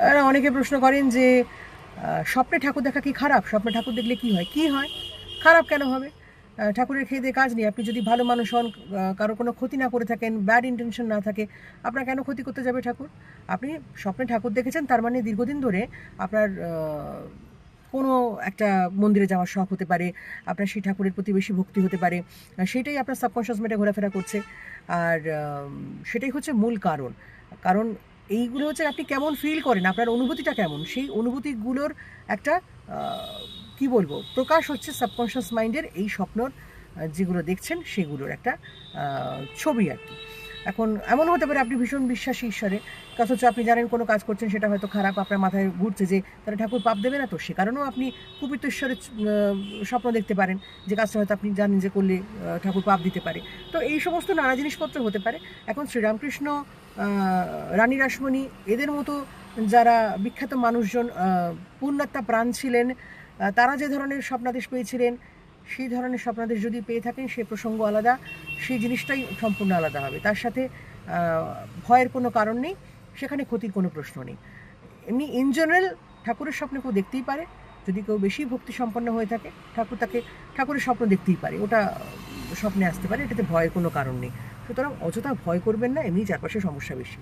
অনেকে প্রশ্ন করেন যে স্বপ্নে ঠাকুর দেখা কি খারাপ? স্বপ্নে ঠাকুর দেখলে কি হয়? কি হয়? খারাপ কেন হবে? ঠাকুরের খেয়ে কাজ নেই। আপনি যদি ভালো মানুষ হন কারও কোনো ক্ষতি না করে থাকেন ব্যাড ইন্টেনশন না থাকে, আপনার কেন ক্ষতি করতে যাবে ঠাকুর? আপনি স্বপ্নে ঠাকুর দেখেছেন, তার মানে দীর্ঘদিন ধরে আপনার কোনো একটা মন্দিরে যাওয়ার শখ হতে পারে, আপনার সেই ঠাকুরের প্রতি বেশি ভক্তি হতে পারে সেটাই আপনার সাবকনশিয়াস মেটে ঘোরাফেরা করছে। আর সেটাই হচ্ছে মূল কারণ। কারণ এইগুলো হচ্ছে আপনি কেমন ফিল করেন? আপনার অনুভূতিটা কেমন? সেই অনুভূতিগুলোর একটা কি বলব? প্রকাশ হচ্ছে সাবকনশিয়াস মাইন্ডের এই স্বপ্নর যেগুলো দেখছেন সেগুলোর একটা ছবি আর কি। এখন এমন হতে পারে আপনি ভীষণ বিশ্বাসী ঈশ্বরে অথচ আপনি জানেন কোনো কাজ করছেন সেটা হয়তো খারাপ, আপনার মাথায় ঘুরছে যে তাহলে ঠাকুর পাপ দেবে না তো? সে কারণেও আপনি কুপিত ঈশ্বরের স্বপ্ন দেখতে পারেন যে কাজটা হয়তো আপনি জানেন যে করলে ঠাকুর পাপ দিতে পারে। তো এই সমস্ত নানা জিনিসপত্র হতে পারে। এখন শ্রীরামকৃষ্ণ রানী রাসমণি, এদের মতো যারা বিখ্যাত মানুষজন পূর্ণাত্মা প্রাণ ছিলেন তারা যে ধরনের স্বপ্নাদেশ পেয়েছিলেন সেই ধরনের স্বপ্নাদেশ যদি পেয়ে থাকেন, সে প্রসঙ্গ আলাদা, সেই জিনিসটাই সম্পূর্ণ আলাদা হবে। তার সাথে ভয়ের কোনো কারণ নেই, সেখানে ক্ষতির কোনো প্রশ্ন নেই। এমনি ইন জেনারেল ঠাকুরের স্বপ্নে কেউ দেখতেই পারে। যদি কেউ বেশি ভক্তি সম্পন্ন হয়ে থাকে, ঠাকুর তাকে, ঠাকুরের স্বপ্ন দেখতেই পারে। ওটা স্বপ্নে আসতে পারে, এটাতে ভয়ের কোনো কারণ নেই। সুতরাং অযথা ভয় করবেন না, এমনি চারপাশে সমস্যা বেশি।